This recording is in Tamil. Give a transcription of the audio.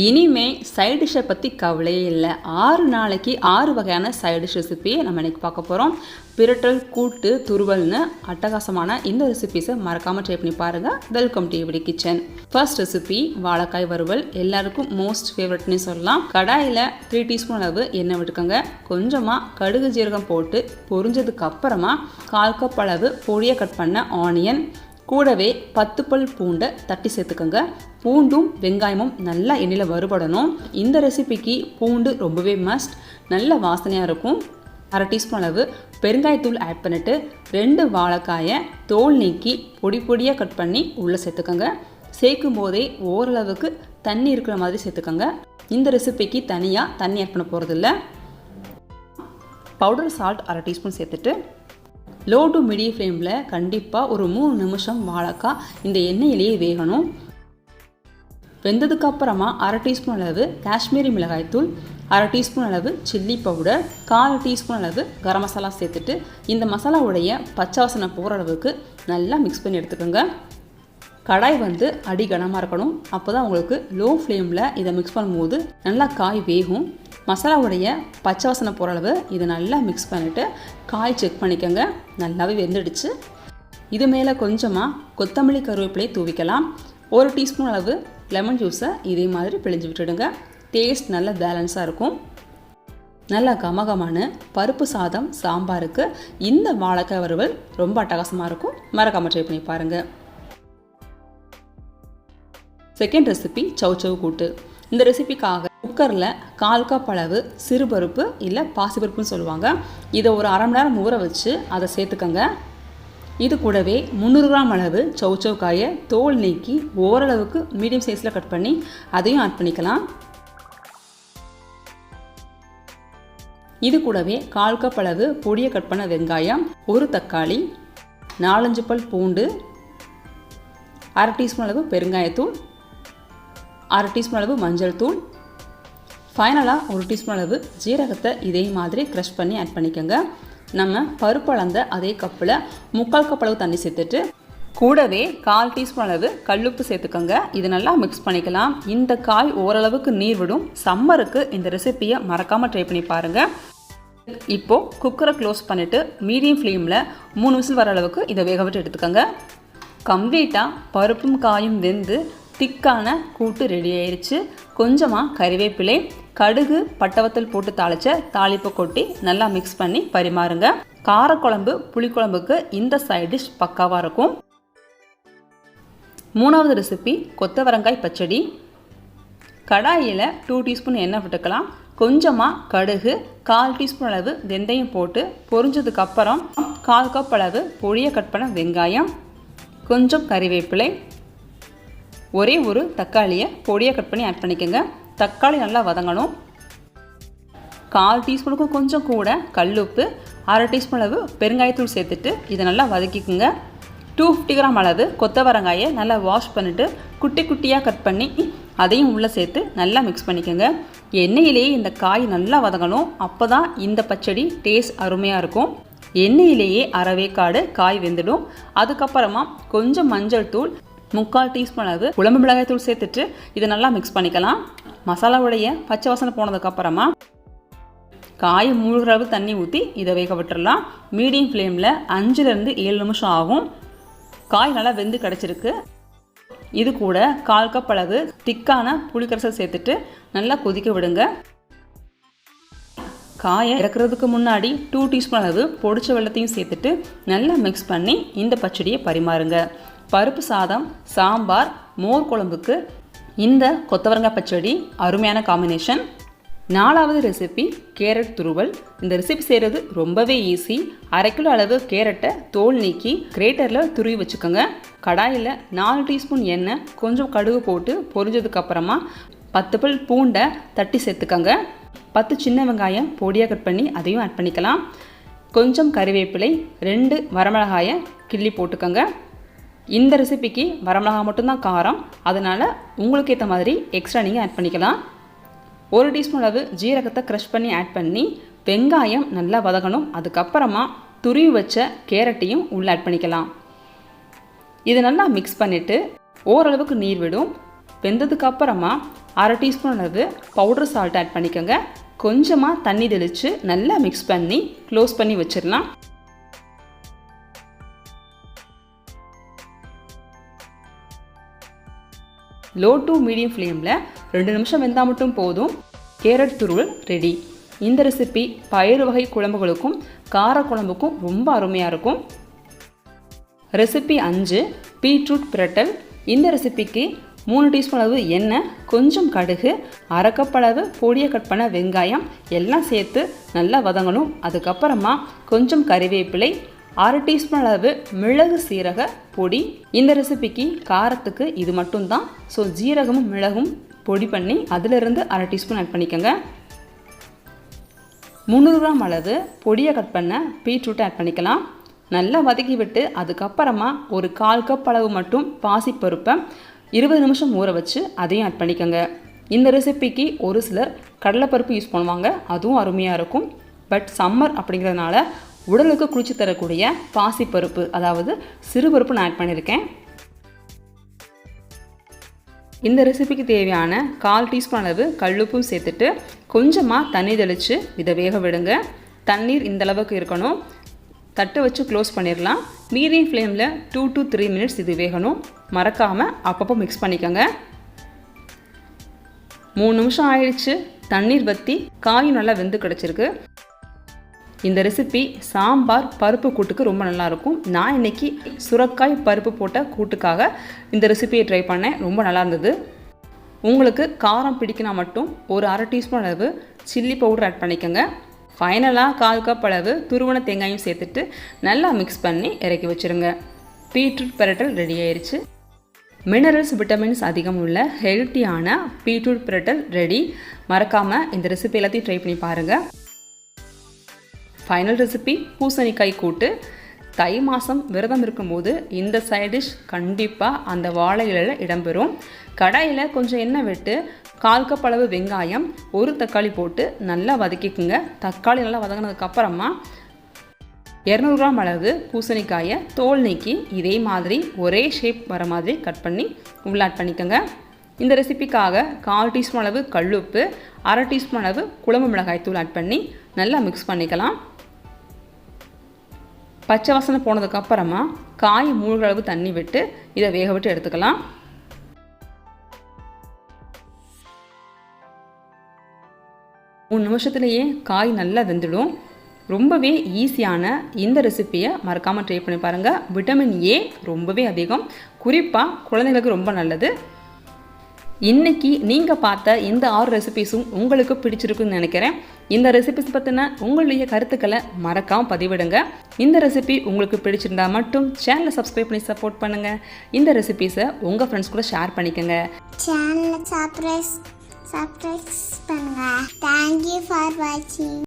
இனிமே சைட் டிஷ்ஷை பற்றி கவலையே இல்லை. ஆறு நாளைக்கு ஆறு வகையான சைட் டிஷ் ரெசிபியை நம்ம இன்றைக்கி பார்க்க போகிறோம் பிரட்டல் கூட்டு துருவல்னு அட்டகாசமான இந்த ரெசிபிஸை மறக்காமல் ட்ரை பண்ணி பாருங்கள் welcome to every kitchen first recipe வாழைக்காய் வறுவல். எல்லாருக்கும் மோஸ்ட் ஃபேவரட்னு சொல்லலாம். கடாயில் த்ரீ டீஸ்பூன் அளவு எண்ணெய் விட்டுக்கோங்க. கொஞ்சமாக கடுகு ஜீரகம் போட்டு பொரிஞ்சதுக்கு அப்புறமா கால் கப் அளவு பொடியை கட் பண்ண ஆனியன் கூடவே பத்து பல் பூண்டை தட்டி சேர்த்துக்கோங்க. பூண்டும் வெங்காயமும் நல்லா எண்ணெயில் வறுபடணும். இந்த ரெசிபிக்கு பூண்டு ரொம்பவே மஸ்ட் நல்ல வாசனையாக இருக்கும். அரை டீஸ்பூன் அளவு பெருங்காயத்தூள் ஆட் பண்ணிவிட்டு ரெண்டு வாழைக்காயை தோல் நீக்கி பொடி பொடியாக கட் பண்ணி உள்ளே சேர்த்துக்கோங்க. சேர்க்கும் போதே ஓரளவுக்கு தண்ணி இருக்கிற மாதிரி சேர்த்துக்கோங்க. இந்த ரெசிபிக்கு தனியாக தண்ணி ஆட் பண்ண போகிறதில்ல பவுடர் சால்ட் அரை டீஸ்பூன் சேர்த்துட்டு லோ டு மீடியம் ஃப்ளேமில் கண்டிப்பாக ஒரு மூணு நிமிஷம் வாழைக்காய் இந்த எண்ணெயிலேயே வேகணும். வெந்ததுக்கு அப்புறமா அரை டீஸ்பூன் அளவு காஷ்மீரி மிளகாய்த்தூள் அரை டீஸ்பூன் அளவு சில்லி பவுடர் கால் டீஸ்பூன் அளவு கரம் மசாலா சேர்த்துட்டு இந்த மசாலாவுடைய பச்சை வாசனை போகிற அளவுக்கு நல்லா மிக்ஸ் பண்ணி எடுத்துக்கோங்க. கடாய் வந்து அடி கனமாக இருக்கணும். அப்போ தான் உங்களுக்கு லோ ஃப்ளேமில் இதை மிக்ஸ் பண்ணும்போது நல்லா காய் வேகும். மசாலாவுடைய பச்சை வாசனை போகிற அளவு இதை நல்லா மிக்ஸ் பண்ணிவிட்டு காய் செக் பண்ணிக்கோங்க. நல்லாவே வெந்துடுச்சு. இது மேலே கொஞ்சமாக கொத்தமல்லி கருவேப்பிலை தூவிக்கலாம். ஒரு டீஸ்பூன் அளவு லெமன் ஜூஸை இதே மாதிரி பிழிஞ்சு விட்டுடுங்க. டேஸ்ட் நல்ல பேலன்ஸாக இருக்கும். நல்லா கமகமான பருப்பு சாதம் சாம்பாருக்கு இந்த வாழைக்காய் வறுவல் ரொம்ப அட்டகாசமாக இருக்கும். மறக்காமல் ட்ரை பண்ணி பாருங்கள் செகண்ட் ரெசிபி சவு கூட்டு. இந்த ரெசிபிக்காக குக்கரில் கால் கப் அளவு சிறுபருப்பு இல்லை பாசிப்பருப்புன்னு சொல்லுவாங்க. இதை ஒரு அரை மணி நேரம் ஊற வச்சு அதை சேர்த்துக்கங்க. இது கூடவே முந்நூறு கிராம் அளவு சௌச்சவ் காயை தோல் நீக்கி ஓரளவுக்கு மீடியம் சைஸில் கட் பண்ணி அதையும் ஆட் பண்ணிக்கலாம். இது கூடவே கால் கப் அளவு பொடியை கட் பண்ண வெங்காயம் ஒரு தக்காளி நாலஞ்சு பல் பூண்டு அரை டீஸ்பூன் அளவு பெருங்காயத்தூள் அரை டீஸ்பூன் அளவு மஞ்சள் தூள் ஃபைனலாக ஒரு டீஸ்பூன் அளவு ஜீரகத்தை இதே மாதிரி க்ரஷ் பண்ணி ஆட் பண்ணிக்கோங்க. நம்ம பருப்பு அளந்த அதே கப்பில் முக்கால் கப் அளவு தண்ணி சேர்த்துட்டு கூடவே கால் டீஸ்பூன் அளவு கல்லுப்பு சேர்த்துக்கோங்க. இது நல்லா மிக்ஸ் பண்ணிக்கலாம். இந்த காய் ஓரளவுக்கு நீர் விடும். சம்மருக்கு இந்த ரெசிப்பியை மறக்காமல் ட்ரை பண்ணி பாருங்கள் இப்போது குக்கரை க்ளோஸ் பண்ணிவிட்டு மீடியம் ஃப்ளேமில் மூணு விசில் வர அளவுக்கு இதை வேக விட்டு எடுத்துக்கோங்க. கம்ப்ளீட்டாக பருப்பும் காயும் வெந்து திக்கான கூட்டு ரெடி ஆயிடுச்சு கொஞ்சமாக கறிவேப்பிலை கடுகு பட்டவத்தில் போட்டு தாளிச்ச தாளிப்பை கொட்டி நல்லா மிக்ஸ் பண்ணி பரிமாறுங்க. காரக்குழம்பு புளிக்குழம்புக்கு இந்த சைட் டிஷ் பக்காவாக இருக்கும். மூணாவது ரெசிபி கொத்தவரங்காய் பச்சடி. கடாயில் டூ டீஸ்பூன் எண்ணெய் விட்டுக்கலாம். கொஞ்சமாக கடுகு கால் டீஸ்பூன் அளவு வெந்தயம் போட்டு பொரிஞ்சதுக்கப்புறம் கால் கப் அளவு பொடியை கட் பண்ண வெங்காயம் கொஞ்சம் கறிவேப்பிலை. ஒரே ஒரு தக்காளியை பொடியை கட் பண்ணி ஆட் பண்ணிக்கோங்க. தக்காளி நல்லா வதங்கணும். கால் டீஸ்பூனுக்கும் கொஞ்சம் கூட கல்லுப்பு அரை டீஸ்பூன் அளவு பெருங்காயத்தூள் சேர்த்துட்டு இதை நல்லா வதக்கிக்குங்க. டூ ஃபிஃப்டி கிராம் அளவு கொத்தவரங்காயை நல்லா வாஷ் பண்ணிவிட்டு குட்டி குட்டியாக கட் பண்ணி அதையும் உள்ளே சேர்த்து நல்லா மிக்ஸ் பண்ணிக்கோங்க. எண்ணெயிலேயே இந்த காய் நல்லா வதங்கணும். அப்போ தான் இந்த பச்சடி டேஸ்ட் அருமையாக இருக்கும். எண்ணெயிலேயே அரைவேக்காடு காய் வெந்துடும். அதுக்கப்புறமா கொஞ்சம் மஞ்சள் தூள் முக்கால் டீஸ்பூன் அளவு குழம்பு மிளகாய் தூள் சேர்த்துட்டு இதை நல்லா மிக்ஸ் பண்ணிக்கலாம். மசாலாவுடைய பச்சை வாசனை போனதுக்கப்புறமா காய மூழ்கிற அளவு தண்ணி ஊற்றி இதை வேக விட்டுடலாம் மீடியம் ஃப்ளேமில் அஞ்சுலேருந்து ஏழு நிமிஷம் ஆகும். காய் நல்லா வெந்து கிடச்சிருக்கு. இது கூட கால் கப் அளவு திக்கான புளிக்கரசல் சேர்த்துட்டு நல்லா கொதிக்க விடுங்க. காயை இறக்குறதுக்கு முன்னாடி டூ டீஸ்பூன் அளவு பொடிச்ச வெள்ளத்தையும் சேர்த்துட்டு நல்லா மிக்ஸ் பண்ணி இந்த பச்சடியை பரிமாறுங்க. பருப்பு சாதம் சாம்பார் மோர் குழம்புக்கு இந்த கொத்தவரங்காய் பச்சடி அருமையான காம்பினேஷன் நாலாவது ரெசிபி கேரட் துருவல். இந்த ரெசிபி செய்கிறது ரொம்பவே ஈஸி அரை கிலோ அளவு கேரட்டை தோல் நீக்கி கிரேட்டரில் துருவி வச்சுக்கோங்க. கடாயில் நாலு டீஸ்பூன் எண்ணெய் கொஞ்சம் கடுகு போட்டு பொரிஞ்சதுக்கப்புறமா பத்து பல் பூண்டை தட்டி சேர்த்துக்கோங்க. பத்து சின்ன வெங்காயம் பொடியாக கட் பண்ணி அதையும் ஆட் பண்ணிக்கலாம். கொஞ்சம் கறிவேப்பிலை ரெண்டு வரமிளகாயை கிள்ளி போட்டுக்கோங்க. இந்த ரெசிபிக்கு வரமிளகாய் மட்டும்தான் காரம். அதனால் உங்களுக்கு ஏற்ற மாதிரி எக்ஸ்ட்ரா நீங்கள் ஆட் பண்ணிக்கலாம். ஒரு டீஸ்பூன் அளவு ஜீரகத்தை க்ரஷ் பண்ணி ஆட் பண்ணி வெங்காயம் நல்லா வதங்கணும் அதுக்கப்புறமா துருவி வச்ச கேரட்டையும் உள்ளே ஆட் பண்ணிக்கலாம். இது நல்லா மிக்ஸ் பண்ணிவிட்டு ஓரளவுக்கு நீர் விடும். வெந்ததுக்கு அப்புறமா அரை டீஸ்பூன் அளவு பவுடர் சால்ட் ஆட் பண்ணிக்கோங்க. கொஞ்சமாக தண்ணி தெளித்து நல்லா மிக்ஸ் பண்ணி க்ளோஸ் பண்ணி வச்சிடலாம். லோ டு மீடியம் ஃப்ளேமில் ரெண்டு நிமிஷம் வெந்தால் மட்டும் போதும். கேரட் துருவல் ரெடி. இந்த ரெசிபி பயிறு வகை குழம்புகளுக்கும் கார குழம்புக்கும் ரொம்ப அருமையாக இருக்கும். ரெசிபி அஞ்சு பீட்ரூட் பிரட்டல். இந்த ரெசிபிக்கு மூணு டீஸ்பூன் அளவு எண்ணெய் கொஞ்சம் கடுகு அரைக்கப்பளவு பொடியை கட் பண்ண வெங்காயம் எல்லாம் சேர்த்து நல்லா வதங்கணும். அதுக்கப்புறமா கொஞ்சம் கறிவேப்பிலை அரை டீஸ்பூன் அளவு மிளகு சீரக பொடி. இந்த ரெசிபிக்கு காரத்துக்கு இது மட்டும்தான். ஸோ ஜீரகமும் மிளகும் பொடி பண்ணி அதிலிருந்து அரை டீஸ்பூன் ஆட் பண்ணிக்கோங்க. முந்நூறு கிராம் அளவு பொடியை கட் பண்ண பீட்ரூட்டை ஆட் பண்ணிக்கலாம். நல்லா வதக்கி விட்டு அதுக்கப்புறமா ஒரு கால் கப் அளவு மட்டும் பாசிப்பருப்பை இருபது நிமிஷம் ஊற வச்சு அதையும் ஆட் பண்ணிக்கோங்க. இந்த ரெசிபிக்கு ஒரு சிலர் கடலைப்பருப்பு யூஸ் பண்ணுவாங்க. அதுவும் அருமையாக இருக்கும். பட் சம்மர் அப்படிங்கிறதுனால உடலுக்கு குளிச்சு தரக்கூடிய பாசிப்பருப்பு அதாவது சிறுபருப்பு நான் ஆட் பண்ணியிருக்கேன் இந்த ரெசிபிக்கு தேவையான கால் டீஸ்பூன் அளவு கல்லுப்பும் சேர்த்துட்டு கொஞ்சமாக தண்ணி தெளித்து இதை வேக விடுங்க. தண்ணீர் இந்த அளவுக்கு இருக்கணும். தட்டை வச்சு க்ளோஸ் பண்ணிடலாம் மீடியம் ஃப்ளேமில் டூ டு த்ரீ மினிட்ஸ் இது வேகணும். மறக்காமல் அப்பப்போ மிக்ஸ் பண்ணிக்கோங்க. மூணு நிமிஷம் ஆயிடுச்சு. தண்ணீர் வற்றி காயும் நல்லா வெந்து கிடச்சிருக்கு. இந்த ரெசிபி சாம்பார் பருப்பு கூட்டுக்கு ரொம்ப நல்லாயிருக்கும். நான் இன்றைக்கி சுரக்காய் பருப்பு போட்ட கூட்டுக்காக இந்த ரெசிபியை ட்ரை பண்ணேன். ரொம்ப நல்லா இருந்தது உங்களுக்கு காரம் பிடிக்கினா மட்டும் ஒரு அரை டீஸ்பூன் அளவு சில்லி பவுடர் ஆட் பண்ணிக்கோங்க. ஃபைனலாக கால் கப் அளவு துருவன தேங்காயும் சேர்த்துட்டு நல்லா மிக்ஸ் பண்ணி இறக்கி வச்சுருங்க. பீட்ரூட் பிரட்டல் ரெடி ஆயிடுச்சு மினரல்ஸ் விட்டமின்ஸ் அதிகம் உள்ள ஹெல்த்தியான பீட்ரூட் பிரட்டல் ரெடி மறக்காமல் இந்த ரெசிபி எல்லாத்தையும் ட்ரை பண்ணி பாருங்கள் ஃபைனல் ரெசிபி பூசணிக்காய் கூட்டு. தை மாதம் விரதம் இருக்கும்போது இந்த சைட் டிஷ் கண்டிப்பாக அந்த வாழை இலையில் இடம்பெறும். கடாயில் கொஞ்சம் எண்ணெய் விட்டு கால் கப் அளவு வெங்காயம் ஒரு தக்காளி போட்டு நல்லா வதக்கிக்குங்க. தக்காளி நல்லா வதங்கினதுக்கப்புறமா இரநூறு கிராம் அளவு பூசணிக்காயை தோல் நீக்கி இதே மாதிரி ஒரே ஷேப் வர மாதிரி கட் பண்ணி உள்ள ஆட் பண்ணிக்கோங்க. இந்த ரெசிபிக்காக கால் டீஸ்பூன் அளவு கல்லுப்பு அரை டீஸ்பூன் அளவு குழம்பு மிளகாய் தூள் ஆட் பண்ணி நல்லா மிக்ஸ் பண்ணிக்கலாம். பச்சை வாசனை போனதுக்கப்புறமா காய் மூழ்கிற அளவு தண்ணி விட்டு இதை வேக விட்டு எடுத்துக்கலாம். மூணு நிமிஷத்துலேயே காய் நல்லா வெந்துடும். ரொம்பவே ஈஸியான இந்த ரெசிப்பியை மறக்காமல் ட்ரை பண்ணி பாருங்கள் விட்டமின் ஏ ரொம்பவே அதிகம். குறிப்பாக குழந்தைங்களுக்கு ரொம்ப நல்லது. இன்றைக்கி நீங்கள் பார்த்த இந்த ஆறு ரெசிபிஸும் உங்களுக்கு பிடிச்சிருக்குன்னு நினைக்கிறேன். இந்த ரெசிபிஸ் பற்றின உங்களுடைய கருத்துக்களை மறக்காமல் பதிவிடுங்க. இந்த ரெசிபி உங்களுக்கு பிடிச்சிருந்தா மட்டும் சேனலை சப்ஸ்கிரைப் பண்ணி சப்போர்ட் பண்ணுங்கள் இந்த ரெசிபிஸை உங்கள் ஃப்ரெண்ட்ஸ் கூட ஷேர் பண்ணிக்கோங்க. சேனலை சப்ஸ்கிரைப் சப்ரைஸ் பண்ணுங்க. தேங்க்யூ ஃபார் வாட்சிங்